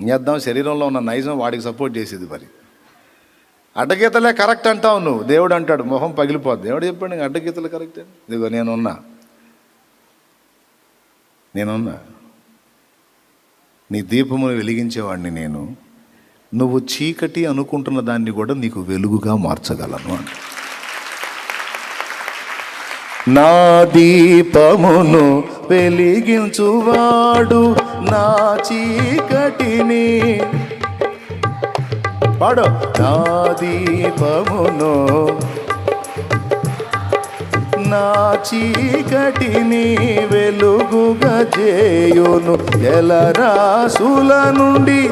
ఏం చేద్దాం శరీరంలో ఉన్న నైజం వాడికి సపోర్ట్ చేసేది మరి. అడ్డగీతలే కరెక్ట్ అంటావు నువ్వు. దేవుడు అంటాడు మొహం పగిలిపోద్ది. దేవుడు చెప్పాడు నీకు అడ్డగీతలు కరెక్ట్ ఇదిగో నేనున్నా. నేనున్నా. నీ దీపమును వెలిగించేవాడిని నేను. నువ్వు చీకటి అనుకుంటున్న దాన్ని కూడా నీకు వెలుగుగా మార్చగలను అంట. నా దీపమును వెలిగించువాడు నా చీకటిని. పాడు. నా దీపమును నా చీకటిని వెలుగుగా చేయును. జలరాసుల నుండి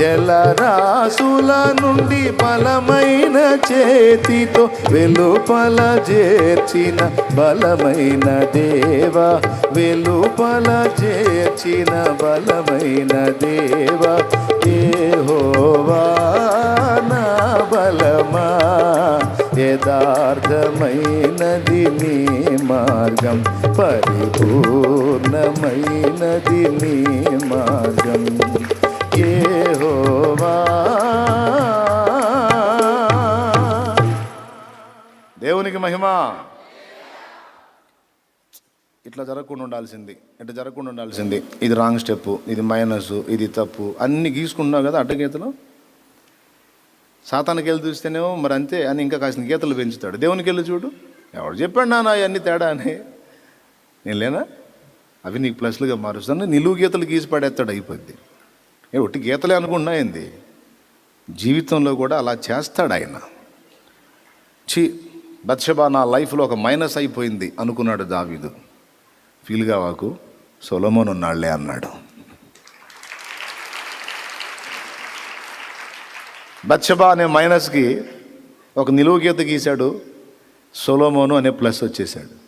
జలరాసుల నుండి బలమైన చేతితో వెలుపల చేర్చిన బలమైన దేవ వెలుపల చేర్చిన బలమైన దేవ. ఏహోవా నా బలమా యథార్థమైనది నీ మార్గం పరిపూర్ణమైనది నీ మార్గం. దేవునికి మహిమ. ఇట్లా జరగకుండా ఉండాల్సింది. ఇట్లా జరగకుండా ఉండాల్సింది. ఇది రాంగ్ స్టెప్ ఇది మైనస్ ఇది తప్పు. అన్ని గీసుకున్నావు కదా అడ్డగీతలు సాతానికి వెళ్ళి చూస్తేనేమో మరి అంతే అని ఇంకా కాసిన గీతలు పెంచుతాడు. దేవునికి వెళ్ళి చూడు. ఎవడు చెప్పాడు నాన్న అవన్నీ తేడా అని. నేను లేనా? అవి నీకు ప్లస్లుగా మారుస్తాను. నిలువు గీతలు గీసి పడేస్తాడు అయిపోద్ది. ఏ ఒట్టి గీతలే అనుకుండా అయింది జీవితంలో కూడా అలా చేస్తాడు ఆయన. చి బత్షబా నా లైఫ్లో ఒక మైనస్ అయిపోయింది అనుకున్నాడు దావీదు. ఫీల్ కావాకు సొలమోన్ ఉన్నాళ్ళే అన్నాడు. బత్షబా అనే మైనస్కి ఒక నిలువు గీత గీశాడు సొలోమోను అనే ప్లస్ వచ్చేసాడు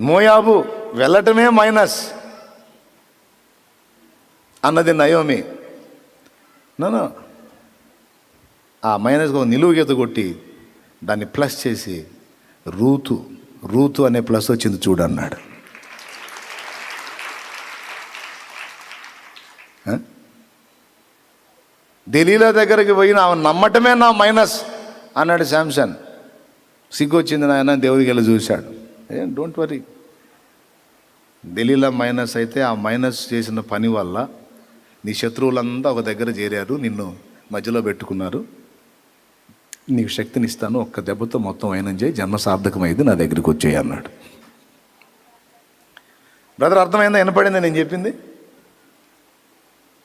మోయాబు వెళ్ళటమే మైనస్. అన్నది నయోమి. నన్ను ఆ మైనస్గా ఒక నిలువు గీత కొట్టి దాన్ని ప్లస్ చేసి రూతు రూతు అనే ప్లస్ వచ్చింది చూడన్నాడు ఢిల్లీలో దగ్గరికి పోయిన ఆమె నమ్మటమే నా మైనస్ అన్నాడు శాంసన్. సిగ్గు వచ్చింది నాయన దేవుడికి వెళ్ళి చూశాడు. ఏం డోంట్ వరీ ఢిల్లీలో మైనస్ అయితే ఆ మైనస్ చేసిన పని వల్ల నీ శత్రువులంతా ఒక దగ్గర చేరారు నిన్ను మధ్యలో పెట్టుకున్నారు. నీకు శక్తిని ఇస్తాను ఒక్క దెబ్బతో మొత్తం అయిన చేయి జన్మ సార్థకమైంది నా దగ్గరికి వచ్చేయి అన్నాడు. బ్రదర్ అర్థమైందా? వినపడిందా నేను చెప్పింది?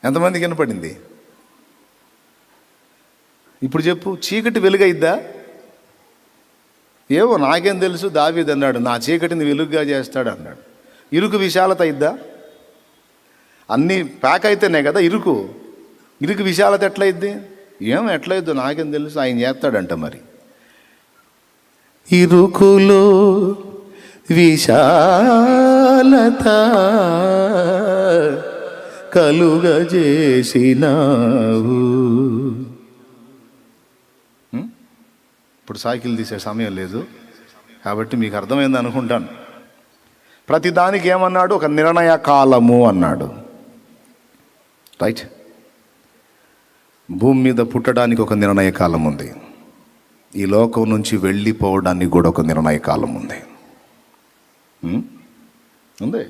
ఎంతమందికి వినపడింది? ఇప్పుడు చెప్పు చీకటి వెలుగైద్దా? ఏవో నాకేం తెలుసు దావీద్ అన్నాడు నా చీకటిని వెలుగుగా చేస్తాడు అన్నాడు ఇరుకు విశాలత అయిద్దా అన్నీ ప్యాక్ అయితేనే కదా ఇరుకు. ఇరుకు విశాలత ఎట్లయిద్ది? ఏం ఎట్లయిద్దో నాకేం తెలుసు ఆయన చేస్తాడంట మరి. ఇరుకులో విశాలత కలుగజేసినావు. హ్మ్? ఇప్పుడు సైకిల్ తీసే సమయం లేదు. కాబట్టి మీకు అర్థమైంది అనుకుంటాను. ప్రతి దానికి ఏమన్నాడు? ఒక నిర్ణయ కాలము అన్నాడు. రైట్ భూమి మీద పుట్టడానికి ఒక నిర్ణయ కాలం ఉంది. ఈ లోకం నుంచి వెళ్ళిపోవడానికి కూడా ఒక నిర్ణయ కాలం ఉంది. ఉంది?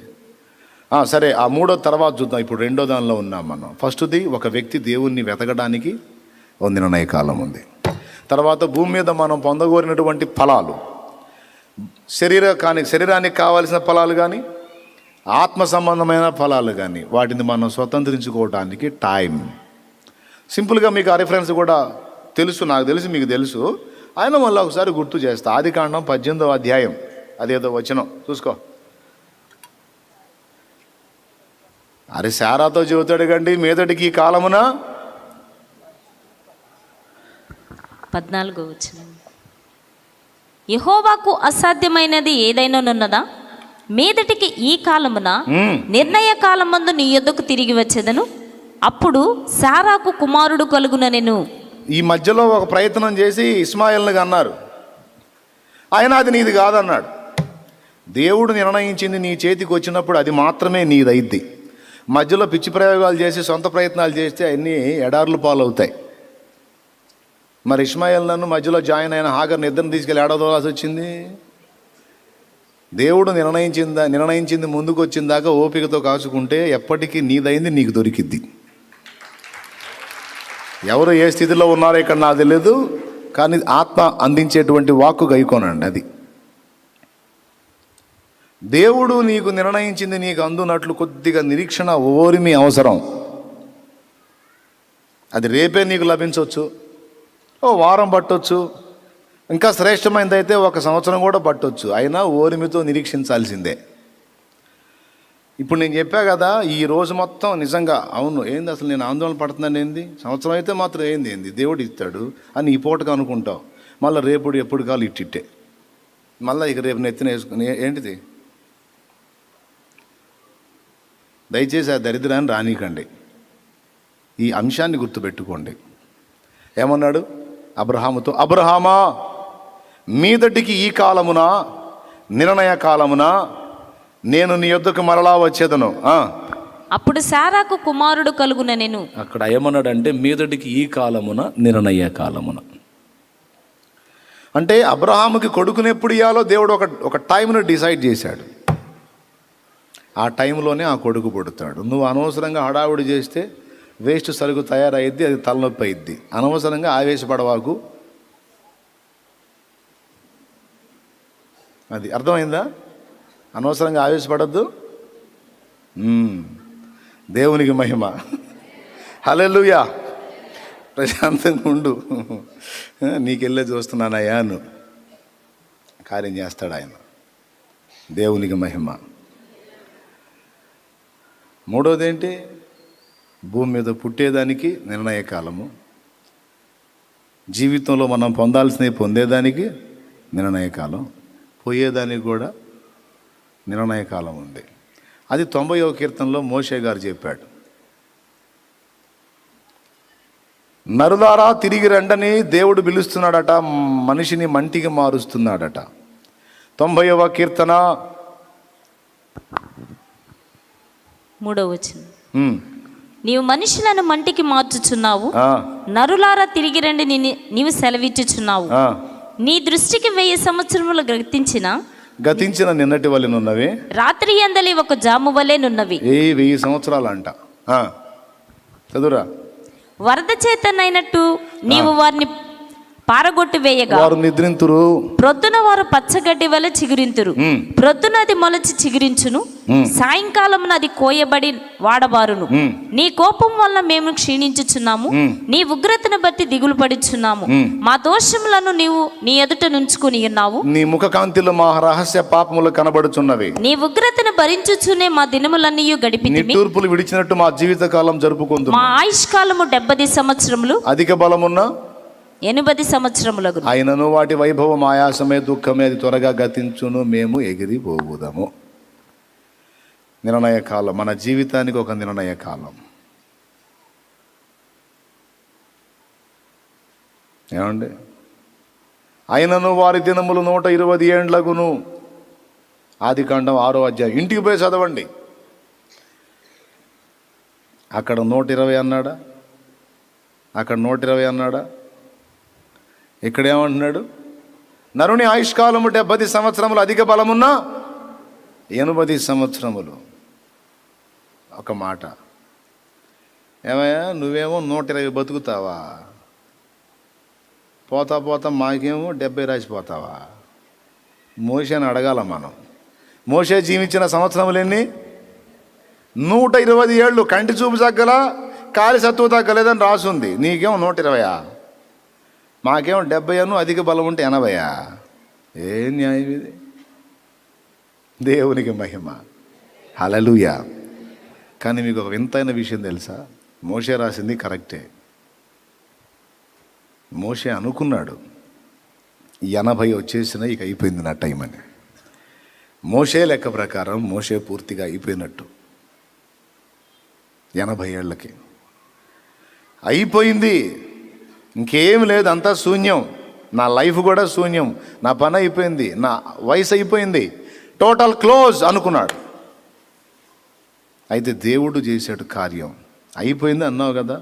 సరే ఆ మూడో తర్వాత చూద్దాం. ఇప్పుడు రెండో దానిలో ఉన్నాం మనం. ఫస్ట్ది ఒక వ్యక్తి దేవుణ్ణి వెతకడానికి ఒక నిర్ణయ కాలం ఉంది. తర్వాత భూమి మీద మనం పొందగోరినటువంటి ఫలాలు. శరీర కానీ శరీరానికి కావాల్సిన ఫలాలు కానీ ఆత్మ సంబంధమైన ఫలాలు కానీ వాటిని మనం స్వతంత్రించుకోవడానికి టైం. సింపుల్గా మీకు ఆ రిఫరెన్స్ కూడా తెలుసు నాకు తెలుసు మీకు తెలుసు. ఆయన మళ్ళీ ఒకసారి గుర్తు చేస్తా. ఆది కాండం పద్దెనిమిదవ అధ్యాయం. అదేదో వచనం. చూసుకో. అరే శారాతో చెబుతాడు కండి మీదటికి ఈ కాలమున? పద్నాలుగో వచ్చిన యహోవాకు అసాధ్యమైనది ఏదైనా ఉన్నదా మీదటికి ఈ కాలమున. నిర్ణయ కాలమందు నీ యొద్దకు తిరిగి వచ్చేదను. అప్పుడు సారాకు కుమారుడు కలుగున నేను. ఈ మధ్యలో ఒక ప్రయత్నం చేసి ఇస్మాయిల్ని అన్నారు ఆయన అది నీది కాదన్నాడు. దేవుడు నిర్ణయించింది నీ చేతికి వచ్చినప్పుడు అది మాత్రమే నీదైద్ది. మధ్యలో పిచ్చి ప్రయోగాలు చేసి సొంత ప్రయత్నాలు చేస్తే అన్నీ ఎడార్లు పాలవుతాయి. మరి ఇస్మాయిల్ నన్ను మధ్యలో జాయిన్ అయిన హాగర్ నిద్రను తీసుకెళ్ళి ఏడవదోలాల్సి వచ్చింది. దేవుడు నిర్ణయించిందా నిర్ణయించింది ముందుకు వచ్చిన దాకా ఓపికతో కాచుకుంటే ఎప్పటికీ నీదైంది నీకు దొరికిద్ది. ఎవరు ఏ స్థితిలో ఉన్నారో ఇక్కడ నాకు తెలియదు కానీ ఆత్మ అందించేటువంటి వాక్కు గైకోనండి అది. దేవుడు నీకు నిర్ణయించింది నీకు అందునట్లు కొద్దిగా నిరీక్షణ ఓరిమి అవసరం. అది రేపే నీకు లభించవచ్చు ఓ వారం పట్టొచ్చు ఇంకా శ్రేష్టమైనదైతే ఒక సంవత్సరం కూడా పట్టొచ్చు. అయినా ఓరిమితో నిరీక్షించాల్సిందే. ఇప్పుడు నేను చెప్పా కదా ఈ రోజు మొత్తం నిజంగా అవును ఏంది అసలు నేను ఆందోళన పడుతున్నాను ఏంది? సంవత్సరం అయితే మాత్రం ఏంది ఏంది? దేవుడు ఇస్తాడు అని ఈ పూటకు అనుకుంటావు మళ్ళీ రేపుడు ఎప్పుడు కాలు ఇట్టిట్టే. మళ్ళీ ఇక రేపు నెత్తిన వేసుకుని ఏంటిది? దయచేసి ఆ దరిద్రాన్ని రానికండి. ఈ అంశాన్ని గుర్తుపెట్టుకోండి. ఏమన్నాడు? అబ్రహాముతో అబ్రహామా? మీదటికి ఈ కాలమున? నిర్ణయ కాలమున? నేను నీ యొద్దకు మరలా వచ్చేదను. అప్పుడు శారాకు కుమారుడు కలుగున నేను. అక్కడ ఏమన్నాడంటే మీదటికి ఈ కాలమున నిర్ణయ కాలమున? అంటే అబ్రహాముకి కొడుకుని ఎప్పుడు ఇవ్వాలో దేవుడు ఒక ఒక టైంను డిసైడ్ చేశాడు. ఆ టైంలోనే ఆ కొడుకు పుడతాడు. నువ్వు అనవసరంగా హడావుడి చేస్తే వేస్ట్ సరుకు తయారయ్యిద్ది అది తలనొప్పి అయింది అనవసరంగా ఆవేశపడవాకు. అది అర్థమైందా? అనవసరంగా ఆవేశపడద్దు. దేవునికి మహిమ. హల్లెలూయా. ప్రశాంతంగా ఉండు. నీకెళ్ళే చూస్తున్నానయ్యా అను. కార్యం చేస్తాడు ఆయన. దేవునికి మహిమ. మూడోది ఏంటి భూమి మీద పుట్టేదానికి నిర్ణయ కాలము జీవితంలో మనం పొందాల్సినవి పొందేదానికి నిర్ణయ కాలం పోయేదానికి కూడా నిర్ణయ కాలం ఉంది. అది తొంభైవ కీర్తనలో మోషే గారు చెప్పాడు. నరులారా తిరిగి రండని దేవుడు పిలుస్తున్నాడట మనిషిని మంటికి మారుస్తున్నాడట. తొంభైవ కీర్తన. మూడో వచ్చింది నీవు మనుషులను మంటికి మార్చుచున్నావు నరులారా తిరిగి రండి నీవు సెలవిచ్చుచున్నావు. నీ దృష్టికి వెయ్యి సంవత్సరములు గతించిన గతించిన నిన్నటి వలెనున్నవి రాత్రి ఎందలి ఒక జాము వలెనున్నవి ఏ వెయ్యి సంవత్సరాలు అంట చదువురా. వరద చేతనైనట్టు నీవు వారిని పారగొట్టి వేయగా వారు నిద్రింతురు. ప్రొద్దున వారు పచ్చగడ్డి వల్ల చిగురింతురు. ప్రొద్దున అది మొలచి చిగురించును. సాయంకాలం అది కోయబడి వాడబారును. నీ కోపం వల్ల మేము క్షీణించుచున్నాము. నీ ఉగ్రతను బట్టి దిగులు పడుచున్నాము. మా దోషములను నీవు నీ ఎదుట నుంచుకుని ఉన్నావు. నీ ముఖ కాంతిలో మా రహస్య పాపములు కనబడుచున్నవి. నీ ఉగ్రతను భరించుచునే మా దినములన్నీ గడిపితిమి. నిట్టూర్పులు విడిచినట్టు మా జీవితకాలం జరుపుకుందు మా ఆయుష్కాలము డెబ్బది సంవత్సరములు. అధిక బలమున్న ఎనిమిది సంవత్సరములకు ఆయనను వాటి వైభవం ఆయాసమే దుఃఖమే అది త్వరగా గతించును మేము ఎగిరిపోదాము నిర్ణయ కాలం మన జీవితానికి ఒక నిర్ణయ కాలం. ఏమండి? ఆయనను వారి దినములు నూట ఇరవై ఏండ్లకును ఆది కాండం ఆరో అధ్యాయం. ఇంటికి పోయి చదవండి. అక్కడ నూట ఇరవై అన్నాడా? అక్కడ నూట ఇరవై అన్నాడా? ఇక్కడ ఏమంటున్నాడు నరుని ఆయుష్కాలము డెబ్బది సంవత్సరములు అధిక బలమున్నా ఎనభై సంవత్సరములు. ఒక మాట. ఏమయ్యా నువ్వేమో నూట ఇరవై బతుకుతావా? పోతా పోతా మాకేమో డెబ్బై రాసిపోతావా? మోషేని అడగాల మనం. మోషే జీవించిన సంవత్సరములు ఎన్ని? నూట ఇరవై ఏళ్ళు కంటి చూపు తగ్గల కాలి సత్తువు తగ్గలేదని రాసుంది. నీకేమో నూట ఇరవయా మాకేమో డెబ్బై అను అధిక బలం ఉంటే ఎనభయా ఏ న్యాయం ఇది? దేవునికి మహిమ. హలలుయా కానీ మీకు ఒక వింతైన విషయం తెలుసా? మోషే రాసింది కరెక్టే. మోషే అనుకున్నాడు ఎనభై వచ్చేసిన ఇక అయిపోయింది నా టైం అని. మోషే లెక్క ప్రకారం మోషే పూర్తిగా అయిపోయినట్టు. ఎనభై ఏళ్ళకి. అయిపోయింది. ఇంకేం లేదు అంతా శూన్యం. నా లైఫ్ కూడా శూన్యం. నా పని అయిపోయింది. నా వయసు అయిపోయింది. టోటల్ క్లోజ్ అనుకున్నాడు. అయితే దేవుడు చేశాడు కార్యం. అయిపోయింది అన్నావు కదా?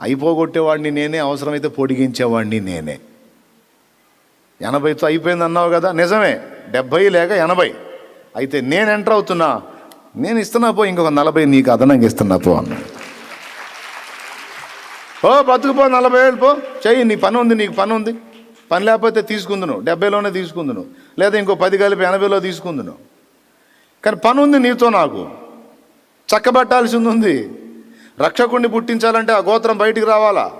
అయిపోగొట్టేవాడిని నేనే అవసరమైతే పొడిగించేవాడిని నేనే. ఎనభైతో అయిపోయింది అన్నావు కదా? నిజమే. డెబ్భై లేక ఎనభై. అయితే నేను ఎంటర్ అవుతున్నా. నేను ఇస్తున్నా పో ఇంకొక నలభై నీకు అదనంగా ఇస్తున్నా పో అన్నా ఓ బతుకుపో నలభై వేలు పో. చెయ్యి నీ పని ఉంది నీకు పని ఉంది. పని లేకపోతే తీసుకుందును. డెబ్బైలోనే తీసుకుందును. లేదా ఇంకో పది కలిపి ఎనభైలో తీసుకుందును. కానీ పని ఉంది నీతో నాకు. చక్కబెట్టాల్సింది ఉంది. రక్షకుడిని పుట్టించాలంటే ఆ గోత్రం బయటికి రావాలా?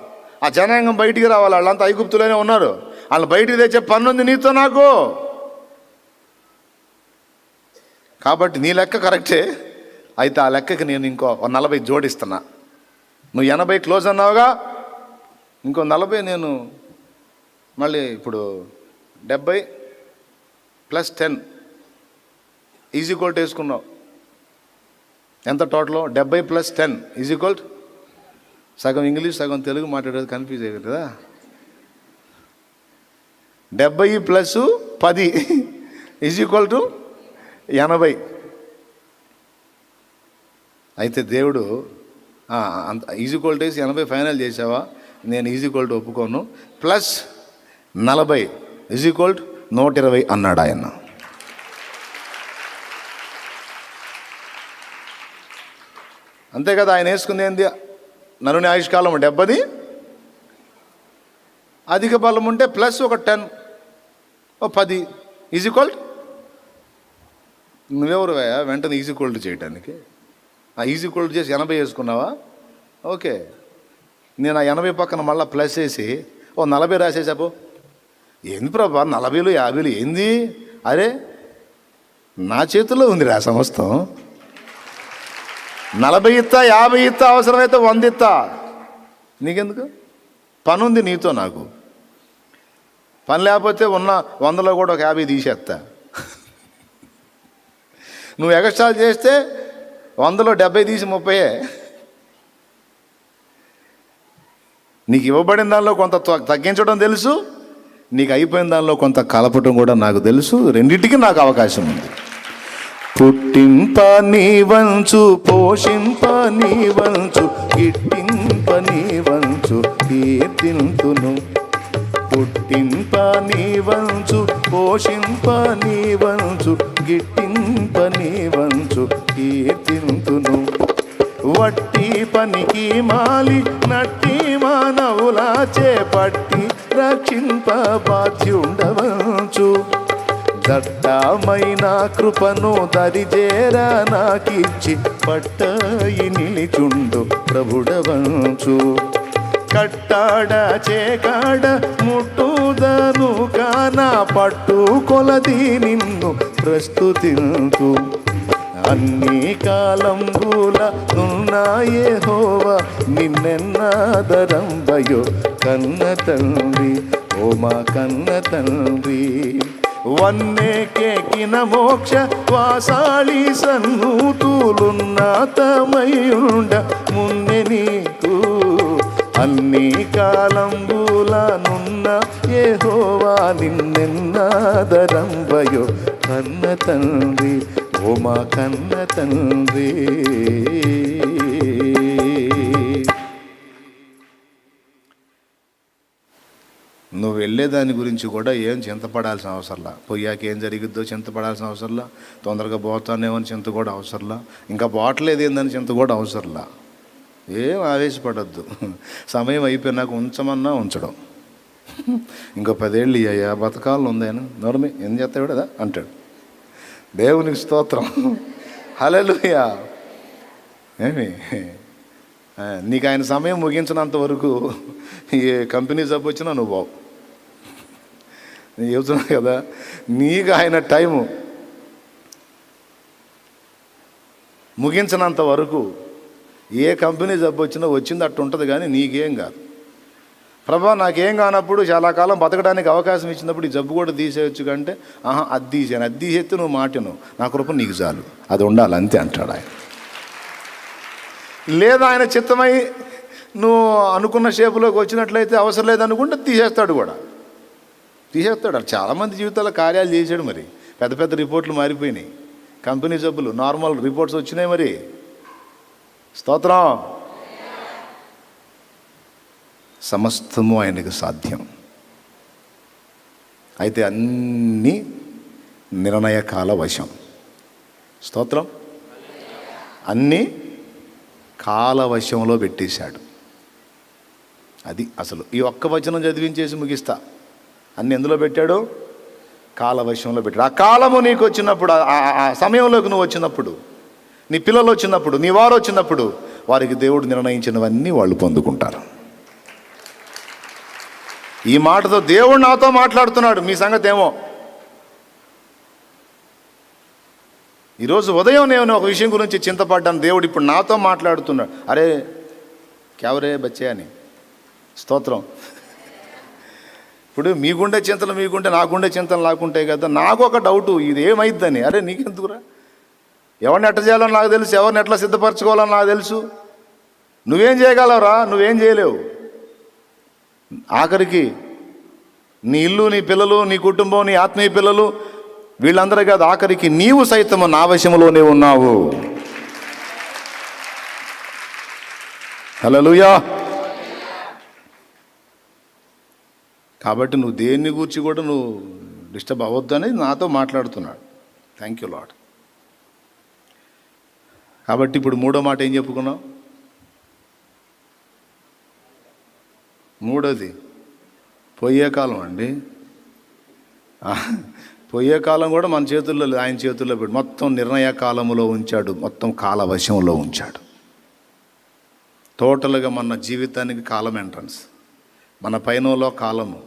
ఆ జనాంగం బయటికి రావాలా? వాళ్ళంతా ఐగుప్తులోనే ఉన్నారు. వాళ్ళు బయటికి తెచ్చే పని ఉంది నీతో నాకు. కాబట్టి నీ లెక్క కరెక్టే. అయితే ఆ లెక్కకి నేను ఇంకో నలభై జోడిస్తున్నా. నువ్వు ఎనభై క్లోజ్ అన్నావుగా ఇంకో నలభై నేను మళ్ళీ ఇప్పుడు డెబ్బై ప్లస్ టెన్ ఈజీ కోల్ట్ వేసుకున్నావు. ఎంత టోటల్? డెబ్బై ప్లస్ టెన్ ఈజీ కోల్ట్ సగం ఇంగ్లీష్ సగం తెలుగు మాట్లాడేది కన్ఫ్యూజ్ అయ్యారు కదా. డెబ్బై ప్లస్ పది ఈజ్ ఈక్వల్ టు ఎనభై. అయితే దేవుడు అంత ఈజీ క్వాలిటీస్ ఎనభై ఫైనల్ చేసావా నేను ఈజీ క్వాలిటీ ఒప్పుకోను. ప్లస్ నలభై ఈజీ క్వాలిటీ నూట ఇరవై అన్నాడు ఆయన. అంతే కదా ఆయన వేసుకుంది ఏంది? నరుని ఆయుష్కాలం డెబ్బది. అధిక బలం ఉంటే ప్లస్ ఒక టెన్ ఓ పది. ఈజీ కోల్డ్ నువ్వెవరు వెంటనే ఈజీ కోల్డ్ చేయడానికి ఈజీ కోల్డ్ చేసి ఎనభై వేసుకున్నావా? ఓకే. నేను ఆ ఎనభై పక్కన మళ్ళీ ప్లస్ వేసి ఓ నలభై రాసేసాపు ఏంది ప్రభా నలభైలు యాభైలు ఏంది? అరే నా చేతిలో ఉంది రా సమస్తం. నలభై ఇత్తా యాభై ఇత్తా అవసరమైతే వంద ఇత్తా నీకెందుకు? పని ఉంది నీతో నాకు. పని లేకపోతే ఉన్న వందలో కూడా ఒక యాభై తీసేస్తా నువ్వు ఎగస్ట్రాల్ చేస్తే వందలో డెబ్బై తీసి ముప్పయే. నీకు ఇవ్వబడిన దానిలో కొంత తగ్గించడం తెలుసు నీకు అయిపోయిన దానిలో కొంత కలపటం కూడా నాకు తెలుసు రెండింటికి నాకు అవకాశం ఉంది. పుట్టింప నీ వంచు పోషింప నీ వంచు గిట్టింప నీ వంచు కీర్తింతును పుట్టింప నీ వంచు పోషింప నీ వంచు గిట్టింప నీ వంచు కీర్తింతును వట్టి పనికి మాలి నట్టి మానవులా చేపట్టి రక్షింప బాధ్యుండవచ్చు దట్టమైన కృపను దరిజేరా నాకిచ్చి పట్టయి నిలిచుండు ప్రభుడవంచు. కట్టాడ చేకాడ ముట్టుదను కాన పట్టు కొలది నిన్ను ప్రస్తుతింతు. అన్ని కాలంబుల ఉన్నాయే హోవ నిన్నెన్నాదరంబయో కన్న తండ్రి. ఓ మా కన్న తండ్రి వన్నే కేకిన మోక్ష వాసాళి సన్నూతులున్నతమయుండ మున్నె నీకు అన్ని కాలంబులనున్న ఏహోవా నిన్నెన్నాదరంబయో. కన్న తండ్రి ఓ మా కన్న తండ్రి. నువ్వు వెళ్ళే దాని గురించి కూడా ఏం చింతపడాల్సిన అవసరంలా? పోయాక ఏం జరిగిద్దో చింతపడాల్సిన అవసరంలా? తొందరగా పోతానేమో అని చింత కూడా అవసరంలా? ఇంకా పోవట్లేదు ఏందని చింత కూడా అవసరంలా? ఏం ఆవేశపడద్దు. సమయం అయిపోయినాక ఉంచమన్నా ఉంచడం. ఇంకో పదేళ్ళు అయ్యా బతకాలను ఉందేను నోరమే ఏం చేస్తాడు కదా? అంటాడు. దేవునికి స్తోత్రం. హలలుయా ఏమి? నీకు ఆయన సమయం ముగించినంత వరకు ఏ కంపెనీ జబ్బు వచ్చినా నువ్వు బావు. నేను చెబుతున్నా కదా నీకు ఆయన టైము ముగించినంత వరకు ఏ కంపెనీ జబ్బు వచ్చినా వచ్చింది అట్టు ఉంటుంది కానీ నీకేం కాదు. ప్రభా నాకేం కానప్పుడు చాలా కాలం బతకడానికి అవకాశం ఇచ్చినప్పుడు ఈ జబ్బు కూడా తీసేయచ్చు కంటే ఆహా అది తీసాను అది తీసేస్తే నువ్వు మాటను నా కృప నీకు చాలు. అది ఉండాలి అంతే అంటాడు ఆయన. లేదా ఆయన చిత్తమై నువ్వు అనుకున్న షేపులోకి వచ్చినట్లయితే అవసరం లేదనుకుంటే తీసేస్తాడు కూడా. తీసేస్తాడు. చాలామంది జీవితాల్లో కార్యాలు చేశాడు మరి. పెద్ద పెద్ద రిపోర్ట్లు మారిపోయినాయి. కంపెనీ జబ్బులు నార్మల్ రిపోర్ట్స్ వచ్చినాయి మరి. స్తోత్రం. సమస్తము ఆయనకు సాధ్యం. అయితే అన్నీ నిర్ణయకాల వశం. స్తోత్రం. అన్నీ కాలవశంలో పెట్టేశాడు. అది అసలు ఈ ఒక్క వచనం చదివించేసి ముగిస్తా. అన్ని ఎందులో పెట్టాడు? కాలవశంలో పెట్టాడు. ఆ కాలము నీకు వచ్చినప్పుడు ఆ- ఆ సమయంలోకి నువ్వు వచ్చినప్పుడు నీ పిల్లలు వచ్చినప్పుడు నీ వారు వచ్చినప్పుడు వారికి దేవుడు నిర్ణయించినవన్నీ వాళ్ళు పొందుకుంటారు. ఈ మాటతో దేవుడు నాతో మాట్లాడుతున్నాడు మీ సంగతి ఏమో ఈరోజు ఉదయం నేను ఒక విషయం గురించి చింతపడ్డాను దేవుడు ఇప్పుడు నాతో మాట్లాడుతున్నాడు. అరే కేవరే బచ్చే అని. స్తోత్రం. ఇప్పుడు మీకుండే చింతలు మీకుంటే నాకుండే చింతలు నాకుంటాయి కదా నాకు ఒక డౌటు ఇది ఏమైద్దని అరే నీకెందుకురా? ఎవరిని ఎట్ట చేయాలో నాకు తెలుసు ఎవరిని ఎట్లా సిద్ధపరచుకోవాలో నాకు తెలుసు. నువ్వేం చేయగలవురా? నువ్వేం చేయలేవు. ఆఖరికి నీ ఇల్లు నీ పిల్లలు నీ కుటుంబం నీ ఆత్మీయ పిల్లలు వీళ్ళందరూ కాదు ఆఖరికి నీవు సైతము నా వశములోనే ఉన్నావు. హలోయా కాబట్టి నువ్వు దేన్ని గూర్చి కూడా నువ్వు డిస్టర్బ్ అవ్వద్దు అనేది నాతో మాట్లాడుతున్నాడు. థ్యాంక్ యూ లాడ్ కాబట్టి ఇప్పుడు మూడో మాట ఏం చెప్పుకున్నావు? మూడోది పోయే కాలం అండి. పొయ్యే పోయే కాలం కూడా మన చేతుల్లో లేదు ఆయన చేతుల్లో పెట్టి మొత్తం నిర్ణయ కాలంలో ఉంచాడు మొత్తం కాల వశంలో ఉంచాడు. టోటల్గా మన జీవితానికి కాలం ఎంట్రన్స్. మన పైనలో కాలము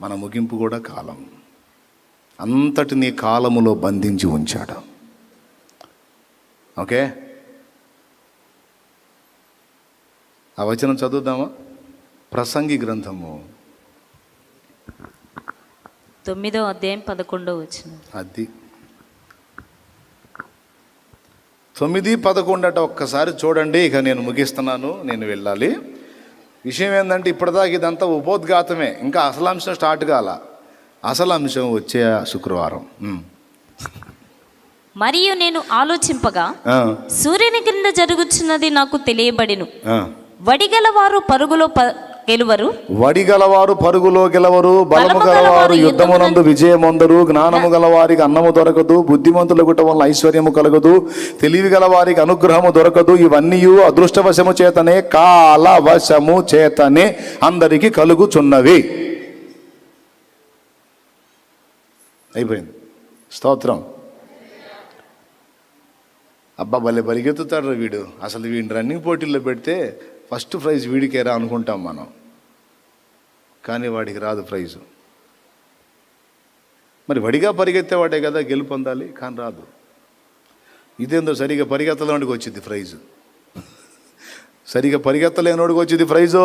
మన ముగింపు కూడా కాలం. అంతటిని కాలములో బంధించి ఉంచాడు. ఓకే? ఆ వచనం చదువుదామా? ప్రసంగి గ్రంథము. తొమ్మిదో అధ్యాయం పదకొండో వచ్చిన అది. తొమ్మిది పదకొండు అట ఒక్కసారి చూడండి. ఇక నేను ముగిస్తున్నాను. నేను వెళ్ళాలి. విషయం ఏంటంటే ఇప్పటిదాకా ఇదంతా ఉపోద్ఘాతమే. ఇంకా అసలు అంశం స్టార్ట్ కాల. అసలు అంశం వచ్చే శుక్రవారం. మరియు నేను ఆలోచింపగా సూర్యుని క్రింద జరుగుచున్నది నాకు తెలియబడిను. వడిగలవారు పరుగులో గెలువరు? వడిగలవారు పరుగులో గెలవరు బలము గలవారు యుద్ధమునందు విజయమొందరు జ్ఞానము గలవారికి అన్నము దొరకదు బుద్ధిమంతుల గుట వలన ఐశ్వర్యము కలగదు తెలివి గలవారికి అనుగ్రహము దొరకదు ఇవన్నీ అదృష్టవశము చేతనే కాలవశము చేతనే అందరికి కలుగుచున్నవి. అయిపోయింది. స్తోత్రం. అబ్బా భలే పరిగెత్తుతాడు వీడు. అసలు వీడిని రన్నింగ్ పోటీల్లో పెడితే ఫస్ట్ ప్రైజ్ వీడికేరా అనుకుంటాం మనం. కానీ వాడికి రాదు ప్రైజు. మరి వడిగా పరిగెత్తేవాడే కదా గెలుపొందాలి కానీ రాదు. ఇదేందో సరిగా పరిగెత్తలేనికి వచ్చింది ప్రైజు. సరిగా పరిగెత్తలేనోడికి వచ్చింది ప్రైజు.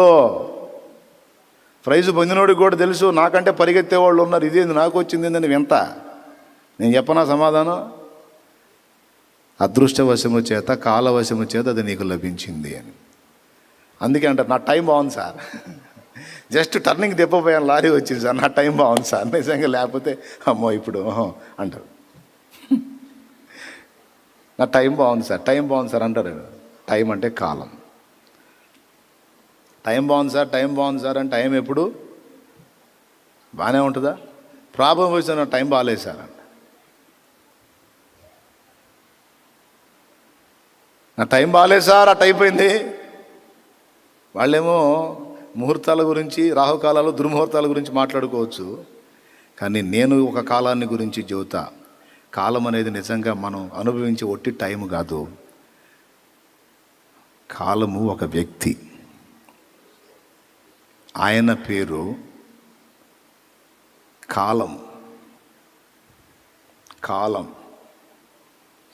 ప్రైజు పొందినోడికి కూడా తెలుసు నాకంటే పరిగెత్తే వాళ్ళు ఉన్నారు ఇదేంది నాకు వచ్చింది ఏందని వింత. నేను చెప్పనా సమాధానం? అదృష్టవశము చేత కాలవశము చేత అది నీకు లభించింది అని. అందుకే అంటారు నా టైం బాగుంది సార్. జస్ట్ టర్నింగ్ దెబ్బపోయాను లారీ వచ్చింది సార్ నా టైం బాగుంది సార్. నిజంగా లేకపోతే అమ్మో ఇప్పుడు అంటారు. నా టైం బాగుంది సార్ టైం బాగుంది సార్ అంటారు. టైం అంటే కాలం. టైం బాగుంది సార్ టైం బాగుంది సార్ అంటే టైం ఎప్పుడు? బాగానే ఉంటుందా? ప్రాబ్లం వచ్చిన టైం బాగాలేదు సార్ అంట. నా టైం బాగాలేదు సార్ అట్ అయిపోయింది. వాళ్ళేమో ముహూర్తాల గురించి రాహుకాలాలు దుర్ముహూర్తాల గురించి మాట్లాడుకోవచ్చు. కానీ నేను ఒక కాలాన్ని గురించి చెబుతా. కాలం అనేది నిజంగా మనం అనుభవించే ఒట్టి టైం కాదు. కాలము ఒక వ్యక్తి. ఆయన పేరు కాలం. కాలం.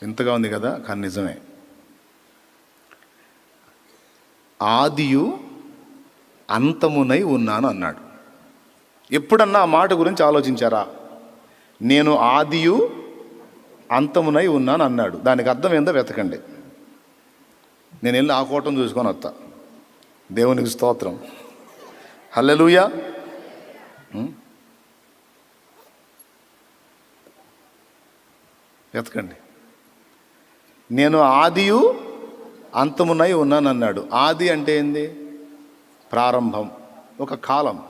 ఇంతగా ఉంది కదా? కానీ నిజమే. ఆదియు అంతమునై ఉన్నాను అన్నాడు. ఎప్పుడన్నా ఆ మాట గురించి ఆలోచించారా? నేను ఆదియు అంతమునై ఉన్నాను అన్నాడు. దానికి అర్థం ఏందో వెతకండి. నేను వెళ్ళి ఆ కోటం చూసుకొని వస్తా. దేవునికి స్తోత్రం. హల్లెలూయా. వెతకండి. నేను ఆదియు అంతమునై ఉన్నాను అన్నాడు ఆది అంటే ఏంది? ప్రారంభం. ఒక కాలం.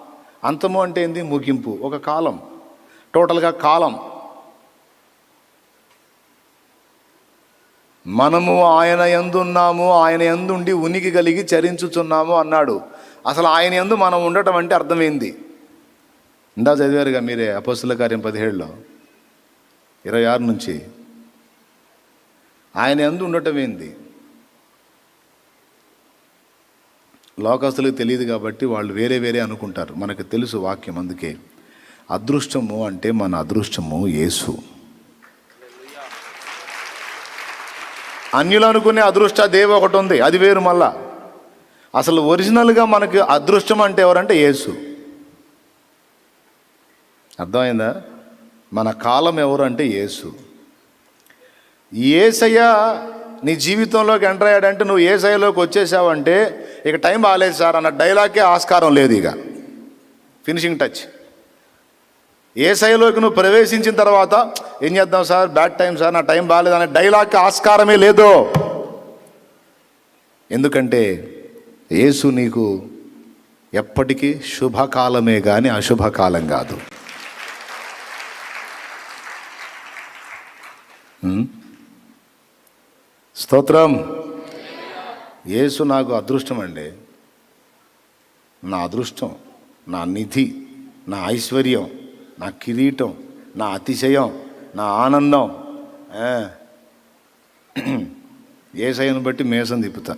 అంతము అంటే ఏంది? ముగింపు. ఒక కాలం. టోటల్గా కాలం. మనము ఆయన ఎందున్నాము? ఆయన ఎందుండి ఉనికి కలిగి చరించుచున్నాము అన్నాడు. అసలు ఆయన ఎందు మనం ఉండటం అంటే అర్థమైంది ఇందా చదివారుగా మీరే అపస్సుల కార్యం పదిహేడులో. ఇరవై ఆరు నుంచి. ఆయన ఎందు ఉండటం ఏంది? లోకస్తులకు తెలియదు కాబట్టి వాళ్ళు వేరే వేరే అనుకుంటారు. మనకు తెలుసు వాక్యం అందుకే. అదృష్టము అంటే మన అదృష్టము యేసు. అన్యులు అనుకునే అదృష్ట దేవ ఒకటి ఉంది. అది వేరు మళ్ళా. అసలు ఒరిజినల్గా మనకి అదృష్టం అంటే ఎవరంటే యేసు. అర్థమైందా? మన కాలం ఎవరు అంటే యేసు ఏసయ్య నీ జీవితంలోకి ఎంటర్ అయ్యాడంటే నువ్వు ఏ ఏసయ్యలోకి వచ్చేసావంటే ఇక టైం బాగాలేదు సార్ అన్న డైలాగ్కే ఆస్కారం లేదు ఇక. ఫినిషింగ్ టచ్ ఏ శైలిలోకి నువ్వు ప్రవేశించిన తర్వాత ఏం చేద్దాం సార్ బ్యాడ్ టైం సార్ నా టైం బాగాలేదు అనే డైలాగ్కి ఆస్కారమే లేదు. ఎందుకంటే యేసు నీకు ఎప్పటికీ శుభకాలమే కానీ అశుభకాలం కాదు. స్తోత్రం. యేసు నాకు అదృష్టం అండి. నా అదృష్టం నా నిధి నా ఐశ్వర్యం నా కిరీటం నా అతిశయం నా ఆనందం. ఏసైను బట్టి మేసం తిప్పుతా.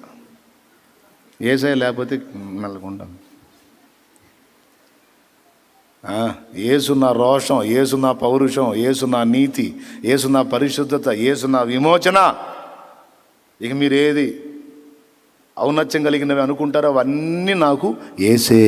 ఏసై లేకపోతే నల్లకుంటాం ఏసు నా రోషం ఏసు నా పౌరుషం ఏసు నా నీతి ఏసు నా పరిశుద్ధత ఏసు నా విమోచన. ఇక మీరు ఏది ఔన్నత్యం కలిగినవి అనుకుంటారో అవన్నీ నాకు ఏసే